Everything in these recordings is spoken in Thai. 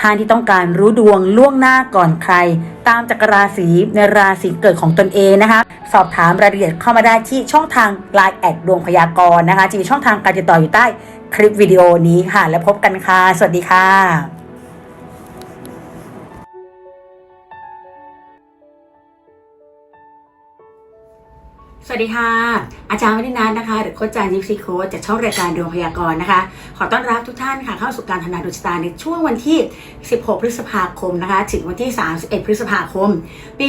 ท่านที่ต้องการรู้ดวงล่วงหน้าก่อนใคร ตามจักรราศีในราศีเกิดของตนเองนะคะ สอบถามรายละเอียดเข้ามาได้ที่ช่องทาง Line แอดดวงพยากรณ์นะคะจะมีช่องทางการติดต่ออยู่ใต้คลิปวิดีโอนี้ค่ะ แล้วพบกันค่ะ สวัสดีค่ะ วัสดีค่ะ อาจารย์วนินันท์นะคะ หรือโค้ชจารย์ยิปซีโค้ชจากช่องรายการดวงพยากรณ์นะคะ ขอต้อนรับทุกท่านค่ะเข้าสู่การทำนายดวงชะตาในช่วงวันที่ 16 พฤษภาคมนะคะ ถึงวันที่ 31 พฤษภาคม ปี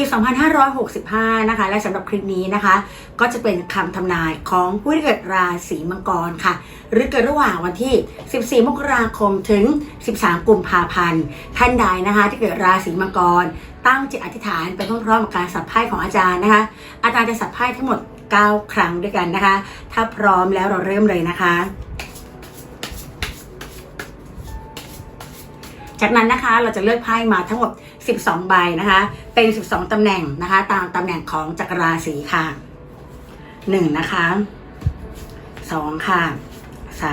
2565 นะคะ และสำหรับคลิปนี้นะคะ ก็จะเป็นคำทำนายของผู้ที่เกิดราศีมังกรค่ะ หรือเกิดระหว่างวันที่ 14 มกราคมถึง 13 กุมภาพันธ์ ท่านใดนะคะ ที่เกิดราศีมังกรตั้งจิตอธิษฐานไปพร้อมๆกับการสับไพ่ของอาจารย์นะคะ อาจารย์จะสับไพ่ทั้งหมด 9 ครั้งด้วยกันนะคะ ถ้าพร้อมแล้วเราเริ่มเลยนะคะ จากนั้นนะคะเราจะเลือกไพ่มาทั้งหมด 12 ใบนะคะ เป็น 12 ตำแหน่งนะคะ ตามตำแหน่งของจักรราศีค่ะ 1 นะคะ 2 ค่ะ3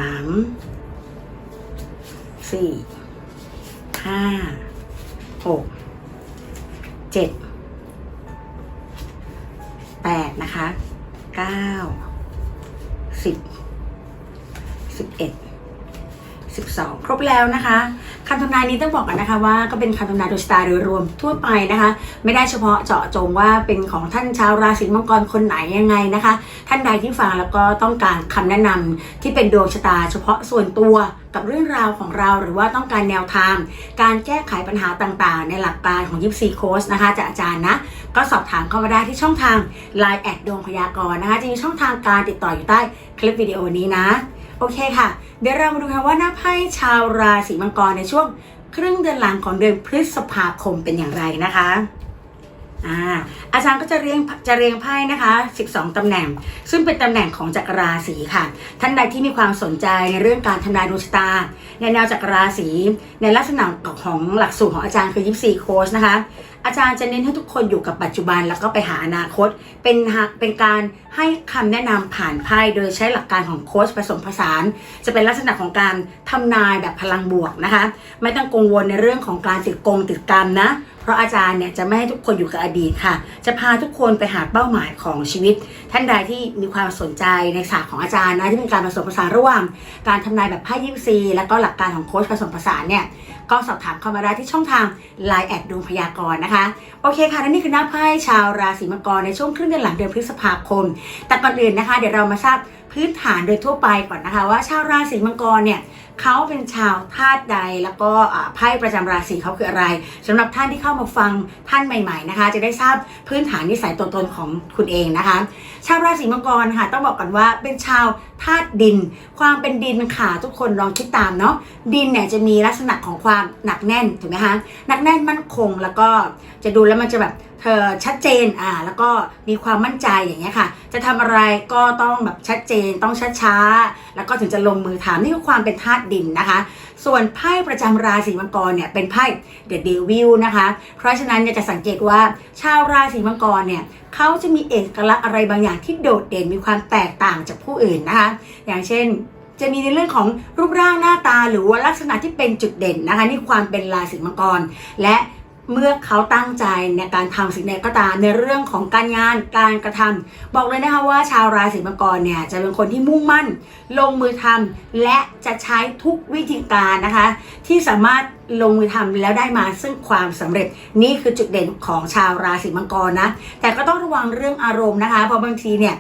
4 5 6 7 8นะคะ เก้าสิบสิบเอ็ด 12 ครบแล้วนะคะคำทำนายนี้ต้องบอกกันนะคะว่าก็เป็นคำทำนายดวงชะตาโดยรวมทั่วไปนะคะ ไม่ได้เฉพาะเจาะจงว่าเป็นของท่านชาวราศีมังกรคนไหนยังไงนะคะ ท่านใดที่ฟังแล้วก็ต้องการคำแนะนำที่เป็นดวงชะตา เฉพาะส่วนตัวกับเรื่องราวของเราหรือว่าต้องการแนวทาง การแก้ไขปัญหาต่างๆ ในหลักการของยิปซีโค้ชนะคะจากอาจารย์นะก็สอบถามเข้ามาได้ที่ช่องทาง Line แอดดวงพยากรณ์นะคะจะมีช่องทางการติดต่ออยู่ใต้คลิปวิดีโอนี้นะ โอเคค่ะ เดี๋ยวเรามาดูกันว่าหน้าไพ่ชาวราศีมังกรในช่วง ครึ่งเดือนหลังของเดือนพฤษภาคมเป็นอย่างไรนะคะ อ่าอาจารย์ก็จะเรียงจะเรียงไพ่นะคะ 12 ตำแหน่ง ซึ่งเป็นตำแหน่งของจักรราศีค่ะ ท่านใดที่มีความสนใจในเรื่องการทำนายดวงชะตา ในแนวจักรราศี ในลักษณะของหลักสูตรของอาจารย์คือยิปซีโค้ชนะคะ อาจารย์จะเน้นให้ทุกคนอยู่กับปัจจุบันแล้วก็ไปหาอนาคต เป็นเป็นการให้คำแนะนำผ่านไพ่โดยใช้หลักการของโค้ชผสมผสาน จะเป็นลักษณะของการทำนายแบบพลังบวกนะคะ ไม่ต้องกังวลในเรื่องของการติดกงติดกรรมนะ เพราะอาจารย์เนี่ยจะไม่ให้ทุกคนอยู่กับอดีตค่ะ จะพาทุกคนไปหาเป้าหมายของชีวิต ท่านใดที่มีความสนใจในศาสตร์ของอาจารย์นะที่เป็นการผสมผสานระหว่างการทำนายแบบไพ่ยิปซีและก็หลักการของโค้ชผสมผสานเนี่ยก็สอบถามเข้ามาได้ที่ช่องทาง Line แอดดวงพยากรณ์นะคะ โอเคค่ะและนี่คือหน้าไพ่ชาวราศีมังกรในช่วงครึ่งเดือนหลังเดือนพฤษภาคม แต่ก่อนอื่นนะคะ เดี๋ยวเรามาทราบ พื้นฐานโดยทั่วไปก่อนนะคะ ว่าชาวราศีมังกรเนี่ยเขาเป็นชาวธาตุใดแล้วก็ไพ่ประจำราศีเขาคืออะไรสำหรับท่านที่เข้ามาฟังท่านใหม่ ๆนะคะ จะได้ทราบพื้นฐานนิสัยตัวตนของคุณเองนะคะ ชาวราศีมังกรค่ะ ต้องบอกก่อนว่าเป็นชาวธาตุดิน ความเป็นดินค่ะทุกคนลองคิดตามเนาะดินเนี่ยจะมีลักษณะของความหนักแน่นถูกไหมคะหนักแน่นมั่นคงแล้วก็จะดูแล้วมันจะแบบ เธอชัดเจนอ่าแล้วก็มีความมั่นใจอย่างเงี้ยค่ะ จะทำอะไรก็ต้องแบบชัดเจนต้องช้าๆแล้วก็ถึงจะลงมือทำนี่คือความเป็นธาตุดินนะคะ ส่วนไพ่ประจำราศีมังกรเนี่ยเป็นไพ่เดอะเดวิลนะคะ เพราะฉะนั้นเนี่ยจะสังเกตว่าชาวราศีมังกรเนี่ยเขาจะมีเอกลักษณ์อะไรบางอย่างที่โดดเด่นมีความแตกต่างจากผู้อื่นนะคะ อย่างเช่นจะมีในเรื่องของรูปร่างหน้าตาหรือว่าลักษณะที่เป็นจุดเด่นนะคะนี่ความเป็นราศีมังกร และ เมื่อเขาตั้งใจในการทำสิ่งใดก็ตามในเรื่องของการงานการกระทำบอกเลยนะคะว่าชาวราศีมังกรเนี่ยจะเป็นคนที่มุ่งมั่น ลงมือทำและจะใช้ทุกวิธีการนะคะ ที่สามารถลงมือทำแล้วได้มาซึ่งความสำเร็จนี่คือจุดเด่นของชาวราศีมังกรนะ แต่ก็ต้องระวังเรื่องอารมณ์นะคะ เพราะบางทีเนี่ย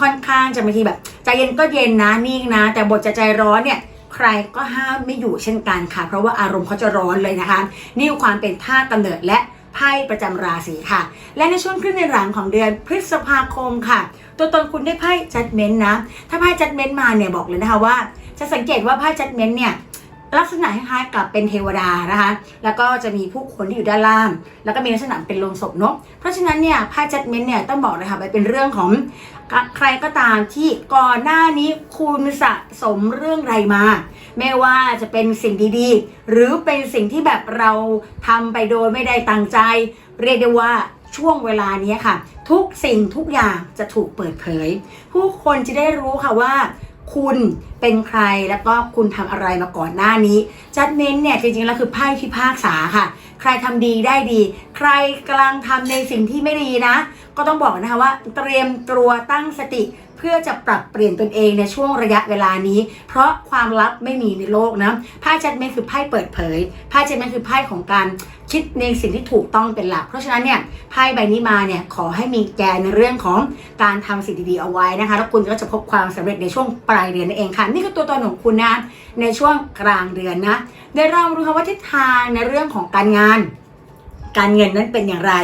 ค่อนข้างจะบางทีแบบใจเย็นก็เย็นนะนิ่งนะ แต่บทจะใจร้อนเนี่ย ใครก็ห้ามไม่อยู่เช่นกันค่ะ เพราะว่าอารมณ์เขาจะร้อนเลยนะคะ นี่ความเป็นท่าตุกำเนิดและไพ่ประจำราศีค่ะ และในช่วงครึ่งในหลังของเดือนพฤษภาคมค่ะ ตัวตนคุณได้ไพ่จัดเม้นต์นะ ถ้าไพ่จัดเม้นต์มาเนี่ยบอกเลยนะคะว่า จะสังเกตว่าไพ่จัดเม้นต์เนี่ยลักษณะคล้ายๆกับเป็นเทวดานะคะ แล้วก็จะมีผู้คนที่อยู่ด้านล่าง แล้วก็มีลักษณะเป็นโลงศพเนกเพราะฉะนั้นเนี่ยไพ่จัดเม้นต์เนี่ยต้องบอกเลยค่ะไปเป็นเรื่องของ ใครก็ตามที่ก่อนหน้านี้คุณสะสมเรื่องไรมา ไม่ว่าจะเป็นสิ่งดีๆ หรือเป็นสิ่งที่แบบเราทำไปโดยไม่ได้ตั้งใจ เรียกได้ว่าช่วงเวลานี้ค่ะ ทุกสิ่งทุกอย่างจะถูกเปิดเผย ผู้คนจะได้รู้ค่ะว่าคุณเป็นใครแล้วก็คุณทำอะไรมาก่อนหน้านี้จัดเน้นเนี่ยจริงๆแล้วคือไพ่พิพากษาค่ะ ใครทำดีได้ดี ใครกำลังทำในสิ่งที่ไม่ดีนะ ก็ต้องบอกนะคะว่า เตรียมตัวตั้งสติ พื่อจะปรับเปลี่ยนตนเองในช่วงระยะเวลานี้ เพราะความลับไม่มีในโลกนะไพ่จัดเมนคือไพ่เปิดเผยไพ่จัดเมนคือไพ่ของการคิดในสิ่งที่ถูกต้องเป็นหลัก เพราะฉะนั้นเนี่ยไพ่ใบนี้มาเนี่ยขอให้มีแกนในเรื่องของการทำสิ่งดีๆเอาไว้นะคะ แล้วคุณก็จะพบความสำเร็จในช่วงปลายเดือนนั่นเองค่ะ นี่คือตัวตนของคุณนะในช่วงกลางเดือนนะเดี๋ยวเรามาดูค่ะว่าทิศทางในเรื่องของการงานการเงินนั้นเป็นอย่างไร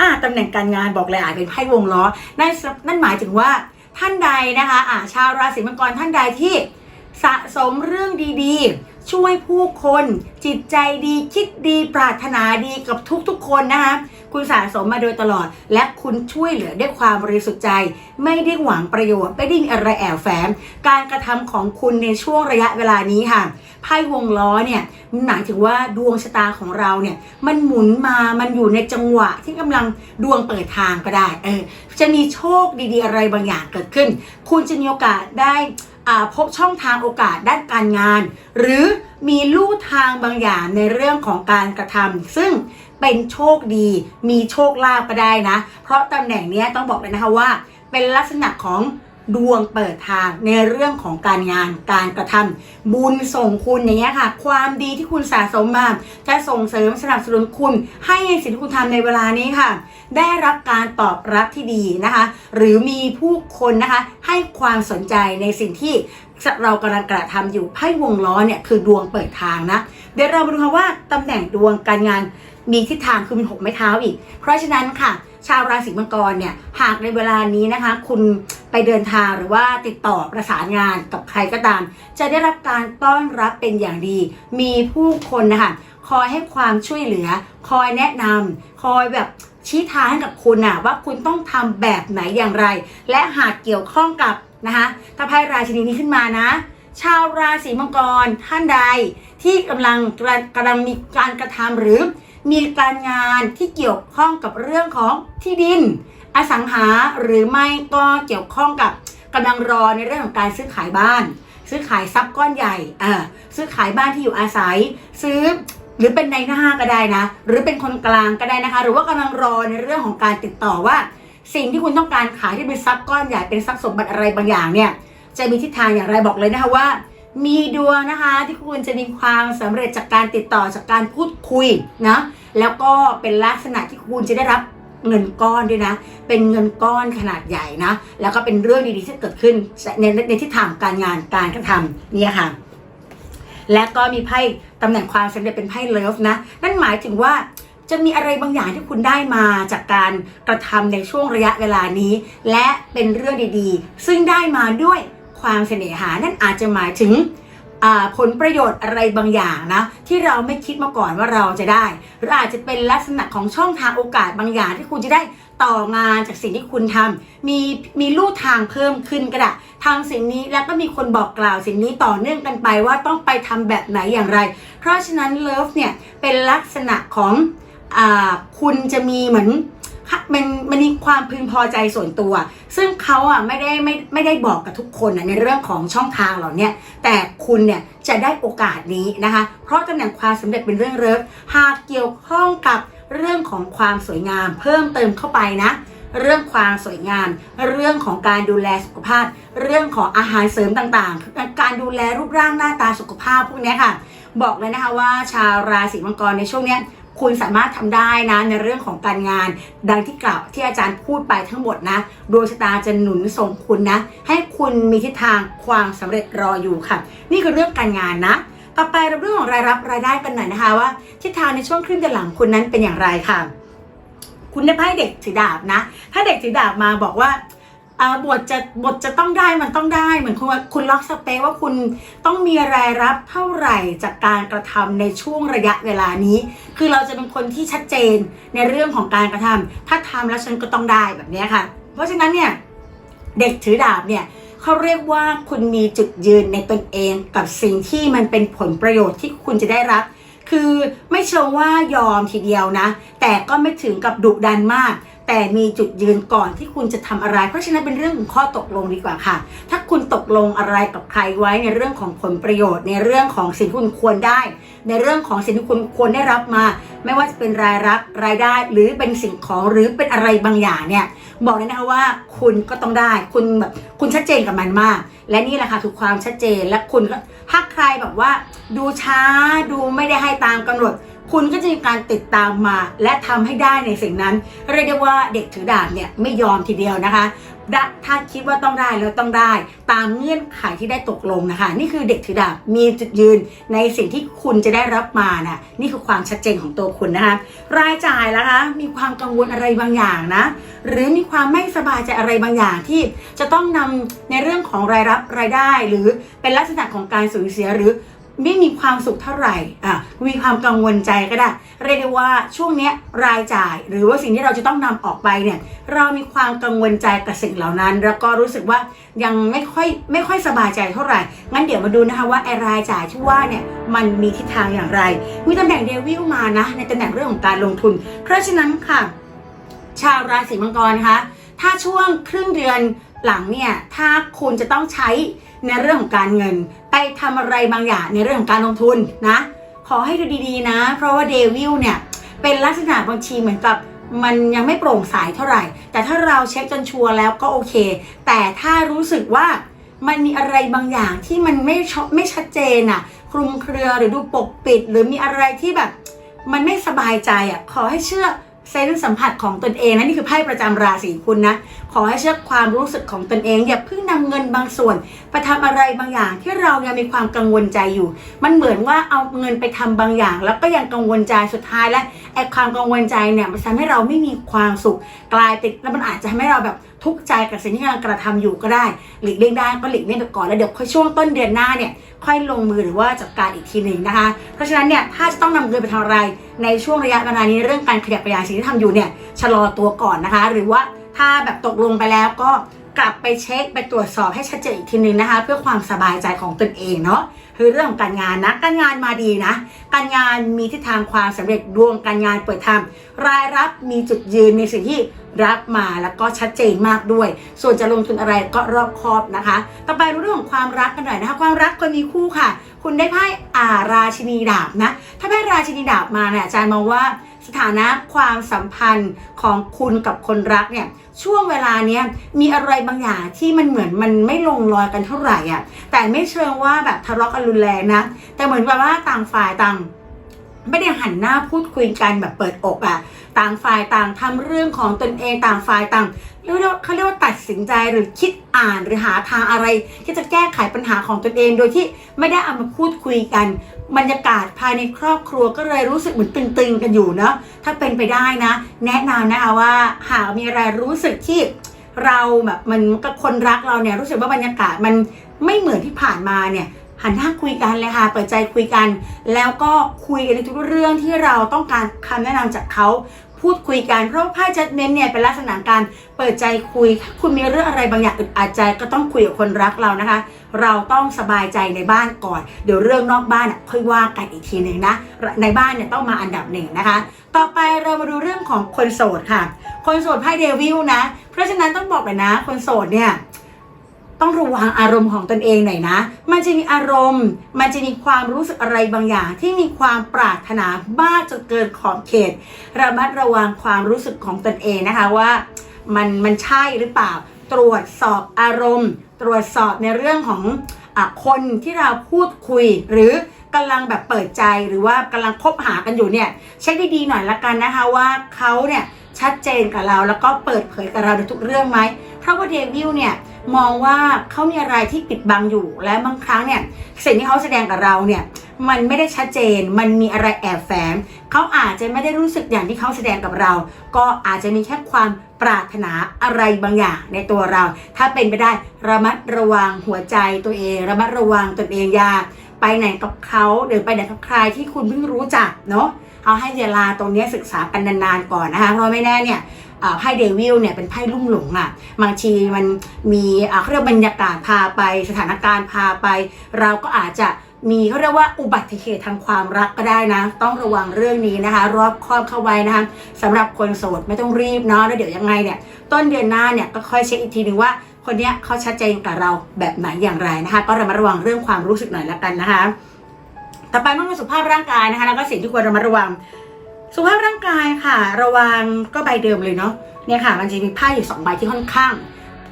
อ่าตำแหน่งการงานบอกเลยอาจเป็นไพ่วงล้อ นั่นนั่นหมายถึงว่า ท่านใดนะคะอ่าชาวราศีมังกรท่านใดที่สะสมเรื่องดีๆ ช่วยผู้คนจิตใจดีคิดดีปรารถนาดีกับทุกๆคนนะคะคุณสะสมมาโดยตลอด และคุณช่วยเหลือด้วยความบริสุทธิ์ใจ ไม่ได้หวังประโยชน์ไม่ได้มีอะไรแอบแฝงการกระทำของคุณในช่วงระยะเวลานี้ค่ะไพ่วงล้อเนี่ยมันหมายถึงว่าดวงชะตาของเราเนี่ยมันหมุนมามันอยู่ในจังหวะที่กำลังดวงเปิดทางก็ได้เออจะมีโชคดีๆอะไรบางอย่างเกิดขึ้น คุณจะมีโอกาสได้ พบช่องทางโอกาสด้านการงาน หรือมีลู่ทางบางอย่างในเรื่องของการกระทำซึ่งเป็นโชคดีมีโชคลาภก็ได้นะ เพราะตำแหน่งนี้ต้องบอกเลยนะคะว่า เป็นลักษณะของ ดวงเปิดทางในเรื่องของการงานการกระทำบุญส่งคุณอย่างเงี้ยค่ะ ความดีที่คุณสะสมมาจะส่งเสริมสนับสนุนคุณ ให้ในสิ่งที่คุณทำในเวลานี้ค่ะ ได้รับการตอบรับที่ดีนะคะ หรือมีผู้คนนะคะให้ความสนใจในสิ่งที่เรากำลังกระทำอยู่ไพ่วงล้อเนี่ยคือดวงเปิดทางนะ เดี๋ยวเรามาดูค่ะว่าตำแหน่งดวงการงานมีทิศทางคือมีหกไม้เท้าอีก เพราะฉะนั้นค่ะ ชาวราศีมังกรเนี่ยหากในเวลานี้นะคะ คุณไปเดินทางหรือว่าติดต่อประสานงานกับใครก็ตาม จะได้รับการต้อนรับเป็นอย่างดี มีผู้คนนะคะคอยให้ความช่วยเหลือ คอยแนะนำคอยแบบชี้ทางให้กับคุณนะว่าคุณต้องทำแบบไหนอย่างไร และหากเกี่ยวข้องกับนะคะถ้าไพ่ราชินีนี้ขึ้นมานะ ชาวราศีมังกรท่านใดที่กำลังกำลังมีการกระทำหรือ มีการงานที่เกี่ยวข้องกับเรื่องของที่ดิน อสังหาหรือไม่ก็เกี่ยวข้องกับกำลังรอในเรื่องของการซื้อขายบ้าน ซื้อขายทรัพย์ก้อนใหญ่อ่าซื้อขายบ้านที่อยู่อาศัย ซื้อหรือเป็นในหน้าก็ได้นะ หรือเป็นคนกลางก็ได้นะคะ หรือว่ากำลังรอในเรื่องของการติดต่อว่า สิ่งที่คุณต้องการขายที่เป็นทรัพย์ก้อนใหญ่เป็นทรัพย์สมบัติอะไรบางอย่างเนี่ยจะมีทิศทางอย่างไรบอกเลยนะคะว่า มีดวงนะคะที่คุณจะมีความสำเร็จจากการติดต่อจากการพูดคุยนะแล้วก็เป็นลักษณะที่คุณจะได้รับเงินก้อนด้วยนะ เป็นเงินก้อนขนาดใหญ่นะ แล้วก็เป็นเรื่องดีๆที่เกิดขึ้นในในทิศทางการงานการกระทำเนี่ยค่ะ และก็มีไพ่ตำแหน่งความสำเร็จเป็นไพ่เลิฟนะ นั่นหมายถึงว่าจะมีอะไรบางอย่างที่คุณได้มาจากการกระทำในช่วงระยะเวลานี้ และเป็นเรื่องดีๆ ซึ่งได้มาด้วย ความเสน่หานั่นอาจจะหมายถึงผลประโยชน์อะไรบางอย่างนะที่เราไม่คิดมาก่อนว่าเราจะได้หรืออาจจะเป็นลักษณะของช่องทางโอกาสบางอย่าง ที่คุณจะได้ต่องานจากสิ่งที่คุณทำมีมีลู่ทางเพิ่มขึ้นก็ได้ทำสิ่งนี้แล้วก็มีคนบอกกล่าวสิ่งนี้ต่อเนื่องกันไปว่าต้องไปทำแบบไหนอย่างไร เพราะฉะนั้นเลิฟเนี่ยเป็นลักษณะของอคุณจะมีเหมือน มันมันมีความพึงพอใจส่วนตัว ซึ่งเขาอะไม่ได้ไม่ไม่ได้บอกกับทุกคนนะในเรื่องของช่องทางเหล่าเนี้ยแต่คุณเนี่ยจะได้โอกาสนี้นะคะ เพราะตำแหน่งความสำเร็จเป็นเรื่องเลิฟหากเกี่ยวข้องกับเรื่องของความสวยงาม เพิ่มเติมเข้าไปนะ เรื่องความสวยงาม เรื่องของการดูแลสุขภาพ เรื่องของอาหารเสริมต่างๆ การดูแลรูปร่างหน้าตาสุขภาพพวกนี้ค่ะ บอกเลยนะคะว่าชาวราศีมังกรในช่วงเนี้ย คุณสามารถทำได้นะในเรื่องของการงาน ดังที่กล่าวที่อาจารย์พูดไปทั้งหมดนะดวงชะตาจะหนุนส่งคุณนะ ให้คุณมีทิศทางความสำเร็จรออยู่ค่ะ นี่คือเรื่องการงานนะ ต่อไปเราเรื่องของรายรับรายได้กันหน่อยนะคะว่าทิศทางในช่วงครึ่งเดือนหลังคุณนั้นเป็นอย่างไรค่ะ คุณได้ไพ่เด็กถือดาบนะ ถ้าเด็กถือดาบมาบอกว่า บทจะบทจะต้องได้มันต้องได้ เหมือนคุณคุณล็อกสเปคว่าคุณต้องมีรายรับเท่าไหร่จากการกระทำในช่วงระยะเวลานี้ คือเราจะเป็นคนที่ชัดเจนในเรื่องของการกระทำถ้าทำแล้วฉันก็ต้องได้แบบนี้ค่ะ เพราะฉะนั้นเนี่ยเด็กถือดาบเนี่ยเขาเรียกว่าคุณมีจุดยืนในตนเองกับสิ่งที่มันเป็นผลประโยชน์ที่คุณจะได้รับ คือไม่เชิงว่ายอมทีเดียวนะ แต่ก็ไม่ถึงกับดุดันมาก แต่มีจุดยืนก่อนที่คุณจะทำอะไร เพราะฉะนั้นเป็นเรื่องของข้อตกลงดีกว่าค่ะ ถ้าคุณตกลงอะไรกับใครไว้ในเรื่องของผลประโยชน์ ในเรื่องของสิ่งที่คุณควรได้ ในเรื่องของสิ่งที่คุณควรได้รับมา ไม่ว่าจะเป็นรายรับรายได้หรือเป็นสิ่งของหรือเป็นอะไรบางอย่างเนี่ยบอกเลยนะคะว่าคุณก็ต้องได้ คุณแบบคุณชัดเจนกับมันมาก และนี่แหละค่ะคือความชัดเจนและคุณก็ถ้าใครแบบว่า ดูช้าดูไม่ได้ให้ตามกำหนด คุณก็จะมีการติดตามมาและทำให้ได้ในสิ่งนั้น เรียกได้ว่าเด็กถือดาบเนี่ยไม่ยอมทีเดียวนะคะถ้าคิดว่าต้องได้แล้วต้องได้ ตามเงื่อนไขที่ได้ตกลงนะคะ นี่คือเด็กถือดาบมีจุดยืนในสิ่งที่คุณจะได้รับมานะนี่คือความชัดเจนของตัวคุณนะคะ รายจ่ายแล้วคะ มีความกังวลอะไรบางอย่างนะ หรือมีความไม่สบายใจอะไรบางอย่างที่จะต้องนำในเรื่องของรายรับรายได้ หรือเป็นลักษณะของการสูญเสียหรือ ไม่มีความสุขเท่าไหร่อะมีความกังวลใจก็ได้ เรียกได้ว่าช่วงนี้รายจ่าย หรือว่าสิ่งที่เราจะต้องนำออกไปเนี่ยเรามีความกังวลใจกับสิ่งเหล่านั้น แล้วก็รู้สึกว่ายังไม่ค่อยไม่ค่อยสบายใจเท่าไหร่ งั้นเดี๋ยวมาดูนะคะว่าไอรายจ่ายที่ว่าเนี่ยมันมีทิศทางอย่างไร มีตำแหน่งเดวิลมานะในตำแหน่งเรื่องของการลงทุน เพราะฉะนั้นค่ะ ชาวราศีมังกรนะคะถ้าช่วงครึ่งเดือนหลังเนี่ยถ้าคุณจะต้องใช้ ในเรื่องของการเงิน ไปทำอะไรบางอย่างในเรื่องของการลงทุนนะ ขอให้ดูดีๆนะ เพราะว่าเดวิลเนี่ยเป็นลักษณะบางทีเหมือนกับมันยังไม่โปร่งใสเท่าไหร่ แต่ถ้าเราเช็คจนชัวร์แล้วก็โอเค แต่ถ้ารู้สึกว่ามันมีอะไรบางอย่างที่มันไม่ชไม่ชัดเจนอะคลุมเครือหรือดูปกปิด หรือมีอะไรที่แบบ มันไม่สบายใจอะขอให้เชื่อ เซนส์สัมผัสของตนเองนะนี่คือไพ่ประจำราศีคุณนะ ขอให้เชื่อความรู้สึกของตนเอง อย่าเพิ่งนำเงินบางส่วนไปทำอะไรบางอย่างที่เรายังมีความกังวลใจอยู่ มันเหมือนว่าเอาเงินไปทำบางอย่าง แล้วก็ยังกังวลใจสุดท้ายแล้วไอ้ความกังวลใจเนี่ยมันทำให้เราไม่มีความสุขกลายเป็นแล้วมันอาจจะทำให้เราแบบทุกข์ใจกับสิ่งที่กำลังกระทำอยู่ก็ได้ หลีกเลี่ยงได้ก็หลีกเลี่ยงไปก่อนแล้วเดี๋ยวค่อยช่วงต้นเดือนหน้าเนี่ย ค่อยลงมือหรือว่าจัดการอีกทีหนึ่งนะคะ เพราะฉะนั้นเนี่ยถ้าจะต้องนำเงินไปทำอะไรในช่วงระยะเวลานี้เรื่องการขยับขยายสิ่งที่ทำอยู่เนี่ยชะลอตัวก่อนนะคะ หรือว่าถ้าแบบตกลงไปแล้วก็ กลับไปเช็คไปตรวจสอบให้ชัดเจนอีกทีหนึ่งนะคะ เพื่อความสบายใจของตนเองเนาะคือเรื่องของการงานนะการงานมาดีนะการงานมีทิศทางความสำเร็จดวงการงานเปิดทางรายรับมีจุดยืนในสิ่งที่รับมาแล้วก็ชัดเจนมากด้วย ส่วนจะลงทุนอะไรก็รอบคอบนะคะ ต่อไปรู้เรื่องของความรักกันหน่อยนะคะ ความรักคนมีคู่ค่ะ คุณได้ไพ่อาราชินีดาบนะ ถ้าไพ่ราชินีดาบมาเนี่ยอาจารย์มองว่า ถานะความสัมพันธ์ของคุณกับคนรักเนี่ยช่วงเวลาเนี้ยมีอะไรบางอย่างที่มันเหมือนมันไม่ลงรอยกันเท่าไหร่อะแต่ไม่เชิงว่าแบบทะเลาะกันรุนแรงนะ แต่เหมือนกับว่าต่างฝ่ายต่าง ไม่ได้หันหน้าพูดคุยกันแบบเปิดอกอะต่างฝ่ายต่างทำเรื่องของตนเองต่างฝ่ายต่างเรียกว่าเขาเรียกว่าตัดสินใจหรือคิดอ่านหรือหาทางอะไร ที่จะแก้ไขปัญหาของตนเอง โดยที่ไม่ได้เอามาพูดคุยกัน บรรยากาศภายในครอบครัวก็เลยรู้สึกเหมือนตึงๆกันอยู่เนาะถ้าเป็นไปได้นะ แนะนำนะคะว่าหากมีอะไรรู้สึกที่เราแบบมันกับคนรักเราเนี่ยรู้สึกว่าบรรยากาศมันไม่เหมือนที่ผ่านมาเนี่ย หันหน้าคุยกันเลยค่ะ เปิดใจคุยกัน แล้วก็คุยกันในทุกเรื่องที่เราต้องการคำแนะนำจากเขาพูดคุยกันเพราะว่าไพ่จัดเมนเนี่ยเป็นลักษณะการเปิดใจคุยถ้าคุณมีเรื่องอะไรบางอย่างอึดอัดใจก็ต้องคุยกับคนรักเรานะคะ เราต้องสบายใจในบ้านก่อน เดี๋ยวเรื่องนอกบ้านอะค่อยว่ากันอีกทีหนึ่งนะ ในบ้านเนี่ยต้องมาอันดับหนึ่งนะคะ ต่อไปเรามาดูเรื่องของคนโสดค่ะ คนโสดไพ่เดวิลนะ เพราะฉะนั้นต้องบอกเลยนะ คนโสดเนี่ย ต้องระวังอารมณ์ของตนเองหน่อยนะ มันจะมีอารมณ์ มันจะมีความรู้สึกอะไรบางอย่าง ที่มีความปรารถนามาจนเกินขอบเขต ระมัดระวังความรู้สึกของตนเองนะคะว่ามันมันใช่หรือเปล่า ตรวจสอบอารมณ์ ตรวจสอบในเรื่องของอคนที่เราพูดคุยหรือกำลังแบบเปิดใจหรือว่ากำลังคบหากันอยู่เนี่ยเช็คดีๆหน่อยละกันนะคะว่าเขาเนี่ยชัดเจนกับเราแล้วก็เปิดเผยกับเราในทุกเรื่องไหมเพราะว่าเดวิลเนี่ย มองว่าเขามีอะไรที่ปิดบังอยู่ และบางครั้งเนี่ยสิ่งที่เขาแสดงกับเราเนี่ยมันไม่ได้ชัดเจน มันมีอะไรแอบแฝงเขาอาจจะไม่ได้รู้สึกอย่างที่เขาแสดงกับเรา ก็อาจจะมีแค่ความปรารถนาอะไรบางอย่างในตัวเรา ถ้าเป็นไปได้ระมัดระวังหัวใจตัวเอง ระมัดระวังตนเองอย่าไปไหนกับเขาหรือไปไหนกับใครที่คุณเพิ่งรู้จักเนาะ เอาให้เวลาตรงนี้ศึกษากันนานๆก่อนนะคะเพราะไม่แน่เนี่ยไพ่เดวิลเนี่ยเป็นไพ่ลุ่มหลงอะบางทีมันมีเขาเรียกบรรยากาศพาไปสถานการณ์พาไป เราก็อาจจะมีเขาเรียกว่าอุบัติเหตุทางความรักก็ได้นะ ต้องระวังเรื่องนี้นะคะ รอบคอบเข้าไว้นะคะสำหรับคนโสดไม่ต้องรีบเนาะแล้วเดี๋ยวยังไงเนี่ย ต้นเดือนหน้าเนี่ยก็ค่อยเช็คอีกทีนึงว่า คนเนี้ยเขาชัดเจนกับเราแบบไหนอย่างไรนะคะ ก็ระมัดระวังเรื่องความรู้สึกหน่อยละกันนะคะ ต่อไปเมื่อสุขภาพร่างกายนะคะ แล้วก็สิ่งที่ควรระมัดระวัง สุขภาพร่างกายค่ะ ระวังก็ใบเดิมเลยเนาะเนี่ยค่ะ มันจะมีไพ่อยู่สองใบที่ค่อนข้าง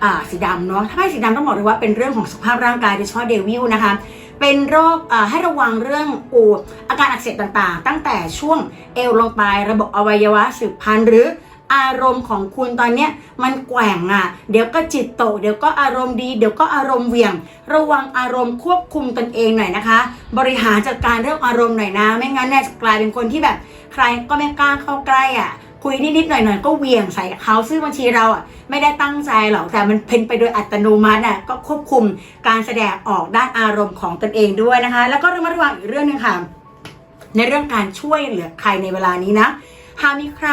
อ่าสีดำเนาะถ้าไพ่สีดำต้องบอกเลยว่าเป็นเรื่องของสุขภาพร่างกายโดยเฉพาะเดวิลนะคะเป็นโรคอ่าให้ระวังเรื่องอูอาการอักเสบต่างๆ ตั้งแต่ช่วงเอวลงไประบบอวัยวะสืบพันธุ์หรือ อารมณ์ของคุณตอนเนี้ยมันแกว่งอะ เดี๋ยวก็จิตตก เดี๋ยวก็อารมณ์ดี เดี๋ยวก็อารมณ์เวียง ระวังอารมณ์ควบคุมตนเองหน่อยนะคะ บริหารจัดการเรื่องอารมณ์หน่อยนะ ไม่งั้นเนี่ยจะกลายเป็นคนที่แบบ ใครก็ไม่กล้าเข้าใกล้อะคุยนิดๆหน่อยๆก็เวียงใส่เขาซึ่งบางทีเราอะไม่ได้ตั้งใจหรอกแต่มันเป็นไปโดยอัตโนมัติอะก็ควบคุมการแสดงออกด้านอารมณ์ของตนเองด้วยนะคะ แล้วก็ระมัดระวังอีกเรื่องหนึงค่ะในเรื่องการช่วยเหลือใครในเวลานี้นะหากมีใคร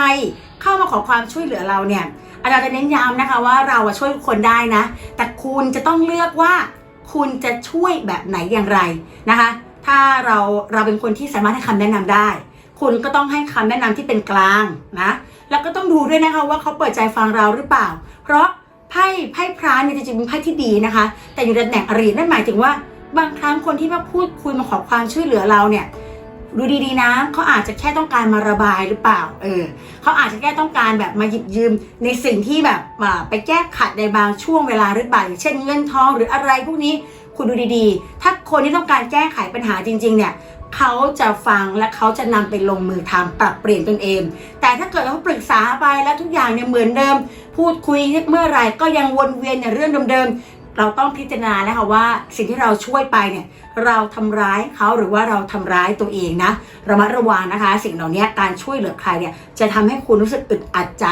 เข้ามาขอความช่วยเหลือเราเนี่ยอาจารย์จะเน้นย้ำนะคะว่าเราช่วยคนได้นะ แต่คุณจะต้องเลือกว่าคุณจะช่วยแบบไหนอย่างไรนะคะ ถ้าเราเราเป็นคนที่สามารถให้คำแนะนำได้ คุณก็ต้องให้คำแนะนำที่เป็นกลางนะแล้วก็ต้องดูด้วยนะคะว่าเขาเปิดใจฟังเราหรือเปล่า เพราะไพ่ไพ่พระเนี่ยจริงๆเป็นไพ่ที่ดีนะคะ แต่อยู่ในแหน่งอรินั่นหมายถึงว่าบางครั้งคนที่มาพูดคุยมาขอความช่วยเหลือเราเนี่ย ดูดีๆนะเขาอาจจะแค่ต้องการมาระบายหรือเปล่า เออเขาอาจจะแค่ต้องการแบบมาหยิบยืมในสิ่งที่แบบไปแก้ขัดในบางช่วงเวลาหรือเปล่าอย่างเช่นเงินทองหรืออะไรพวกนี้คุณดูดีๆ ถ้าคนที่ต้องการแก้ไขปัญหาจริง ๆ เนี่ยเขาจะฟังและเขาจะนำไปลงมือทำปรับเปลี่ยนตนเอง แต่ถ้าเกิดเขาปรึกษาไปแล้วทุกอย่างเนี่ยเหมือนเดิม พูดคุยเมื่อไหร่ก็ยังวนเวียนในเรื่องเดิมๆ เราต้องพิจารณาแล้วค่ะว่าสิ่งที่เราช่วยไปเนี่ยเราทำร้ายเขาหรือว่าเราทำร้ายตัวเองนะระมัดระวังนะคะ สิ่งเหล่านี้การช่วยเหลือใครเนี่ยจะทำให้คุณรู้สึกอึดอัดใจ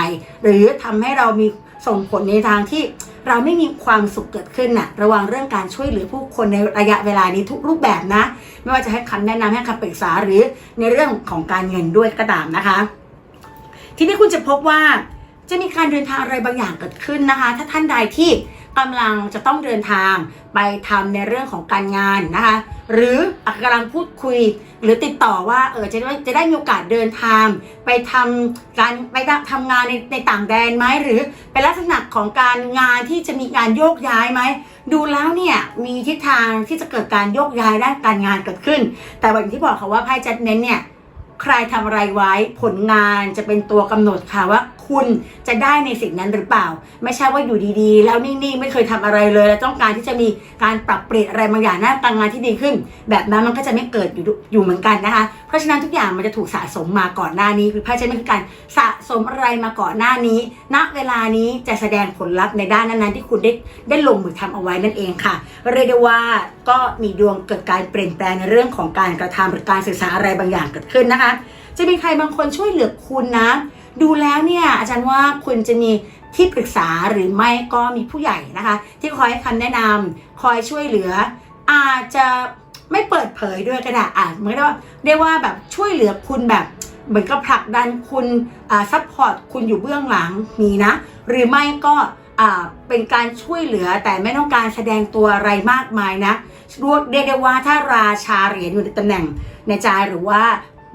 หรือทำให้เรามีส่งผลในทางที่เราไม่มีความสุขเกิดขึ้นน่ะระวังเรื่องการช่วยเหลือผู้คนในระยะเวลานี้ทุกรูปแบบนะ ไม่ว่าจะให้คำแนะนำให้คำปรึกษาหรือในเรื่องของการเงินด้วยก็ตามนะคะ ทีนี้คุณจะพบว่าจะมีการเดินทางอะไรบางอย่างเกิดขึ้นนะคะ ถ้าท่านใดที่ กำลังจะต้องเดินทางไปทำในเรื่องของการงานนะคะ หรือกำลังพูดคุย หรือติดต่อว่าเออจะได้จะได้มีโอกาสเดินทาง ไปทำการไปทำงานในในต่างแดนไหมหรือเป็นลักษณะของการงานที่จะมีการโยกย้ายไหมดูแล้วเนี่ยมีทิศทางที่จะเกิดการโยกย้ายด้านการงานเกิดขึ้น แต่วันที่บอกค่ะว่าไพ่จัดเน้นเนี่ยใครทำอะไรไว้ผลงานจะเป็นตัวกำหนดค่ะว่าคุณจะได้ในสิ่งนั้นหรือเปล่า ไม่ใช่ว่าอยู่ดีๆ แล้วนิ่งๆ ไม่เคยทำอะไรเลย แล้วต้องการที่จะมีการปรับเปลี่ยนอะไรบางอย่างหน้ากางานที่ดีขึ้น แบบนั้นมันก็จะไม่เกิดอยู่อยู่เหมือนกันนะคะ เพราะฉะนั้นทุกอย่างมันจะถูกสะสมมาก่อนหน้านี้คือไพ่จะไม่คือการสะสมอะไรมาก่อนหน้านี้ ณเวลานี้จะแสดงผลลัพธ์ในด้านนั้นๆ ที่คุณได้ได้ลงมือทำเอาไว้นั่นเองค่ะเรียกได้ว่าก็มีดวงเกิดการเปลี่ยนแปลงในเรื่องของการกระทำหรือการสื่อสาอะไรบางอย่างเกิดขึ้นนะคะ จะมีใครบางคนช่วยเหลือคุณนะ ดูแล้วเนี่ยอาจารย์ว่าคุณจะมีที่ปรึกษาหรือไม่ก็มีผู้ใหญ่นะคะ ที่คอยให้คำแนะนำคอยช่วยเหลือ อาจจะไม่เปิดเผยด้วยก็ได้อาจเหมือนว่าเรียกว่าแบบช่วยเหลือคุณแบบเหมือนกับผลักดันคุณซัพพอร์ตคุณอยู่เบื้องหลังมีนะ หรือไม่ก็เป็นการช่วยเหลือแต่ไม่ต้องการแสดงตัวอะไรมากมายนะเรียกได้ว่าถ้าราชาเหรียญอยู่ในตำแหน่งในใจหรือว่า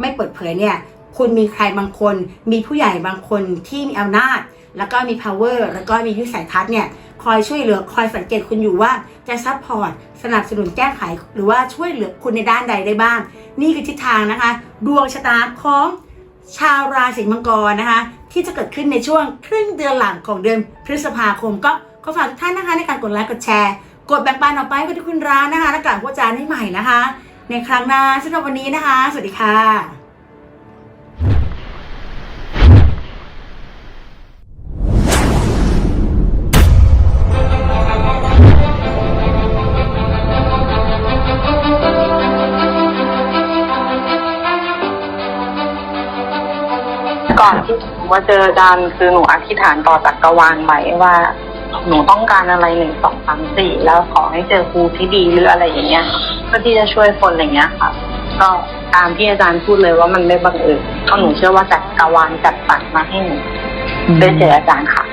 ไม่เปิดเผยเนี่ย คุณมีใครบางคน มีผู้ใหญ่บางคนที่มีอำนาจ แล้วก็มี power แล้วก็มีวิสัยทัศน์เนี่ยคอยช่วยเหลือคอยสังเกตคุณอยู่ว่าจะซัพพอร์ตสนับสนุนแก้ไข หรือว่าช่วยเหลือคุณในด้านใดได้บ้าง นี่คือทิศทางนะคะ ดวงชะตาของชาวราศีมังกรนะคะ ที่จะเกิดขึ้นในช่วงครึ่งเดือนหลังของเดือนพฤษภาคม ก็ขอฝากทุกท่านนะคะในการกดไลค์กดแชร์ กดแบ่งปันออกไปเพื่อที่คุณร้านนะคะและกลับพูดจาให้ใหม่นะคะ ในครั้งหน้าสำหรับวันนี้นะคะ สวัสดีค่ะ ก่อนที่หนูมาเจออาจารย์คือหนูอธิษฐานต่อจักรวาลไว้ว่า หนูต้องการอะไรหนึ่งสองสามสี่แล้วขอให้เจอครูที่ดีหรืออะไรอย่างเงี้ยเพื่อที่จะช่วยคนอะไรเงี้ยค่ะ ก็ตามที่อาจารย์พูดเลยว่ามันไม่บังเอิญเพราะหนูเชื่อว่าจักรวาลจัดสรรมาให้หนูได้เจออาจารย์ค่ะ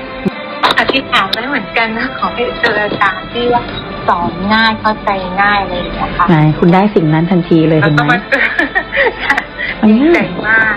อธิษฐานไว้เหมือนกันนะขอให้เจออาจารย์ที่ว่าสอนง่ายเข้าใจง่ายอะไรอย่างเงี้ยค่ะไหนคุณได้สิ่งนั้นทันทีเลยแล้วเห็นก็ไหมมาเจอมันดีง่าใจยมาก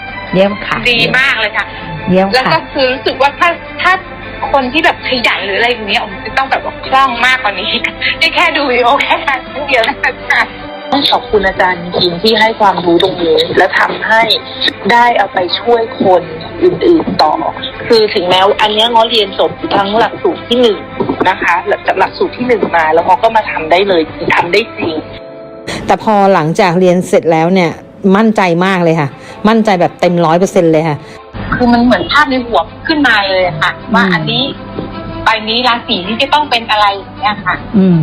เยี่ยมค่ะ ดีมากเลยค่ะ เยี่ยมแล้วค่ะ ก็คือรู้สึกว่าถ้าถ้าคนที่แบบขยันหรืออะไรอย่างเงี้ยผมจะต้องแบบว่าคล่องมากกว่านี้นี่แค่ดูวิดีโอแค่ครั้งเดียวนะคะ ต้องขอบคุณอาจารย์จริงๆที่ให้ความรู้ตรงนี้ และทำให้ได้เอาไปช่วยคนอื่นๆต่อ คือถึงแม้ว่าอันเนี้ยง้อเรียนจบทั้งหลักสูตรที่หนึ่งนะคะจากหลักสูตรที่หนึ่งมาแล้วง้อก็มาทำได้เลยทำได้จริง แต่พอหลังจากเรียนเสร็จแล้วเนี่ย มั่นใจมากเลยค่ะ มั่นใจแบบเต็มร้อยเปอร์เซ็นเลยค่ะ คือมันเหมือนภาพในหัวขึ้นมาเลยอะค่ะ ว่าอันนี้ใบนี้ราศีนี้จะต้องเป็นอะไรอย่างเงี้ยค่ะ อืม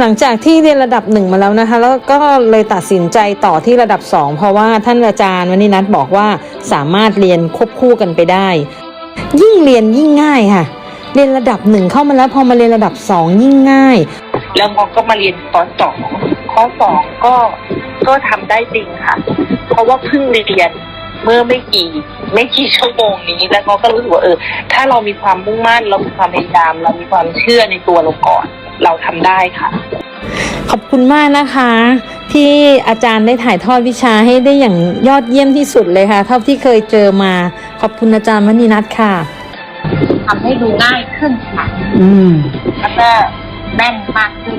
หลังจากที่เรียนระดับหนึ่งมาแล้วนะคะ แล้วก็เลยตัดสินใจต่อที่ระดับสองเพราะว่าท่านอาจารย์วันนี้นัทบอกว่าสามารถเรียนควบคู่กันไปได้ ยิ่งเรียนยิ่งง่ายค่ะ เรียนระดับหนึ่งเข้ามาแล้วพอมาเรียนระดับสองยิ่งง่าย แล้วง้อก็มาเรียนข้อสองข้อสองก็ ก็ทำได้จริงค่ะ เพราะว่าเพิ่งเรียนเมื่อไม่กี่ ไม่กี่ชั่วโมงนี้ แล้วง้อก็รู้สึกว่าเออ ถ้าเรามีความมุ่งมั่น เรามีความพยายาม เรามีความเชื่อในตัวเราก่อน เราทำได้ค่ะ ขอบคุณมากนะคะ ที่อาจารย์ได้ถ่ายทอดวิชาให้ได้อย่างยอดเยี่ยมที่สุดเลยค่ะ เท่าที่เคยเจอมา ขอบคุณอาจารย์มณีนัทค่ะทำให้ดูง่ายขึ้นค่ะ อืม แล้วก็แม่นมากขึ้น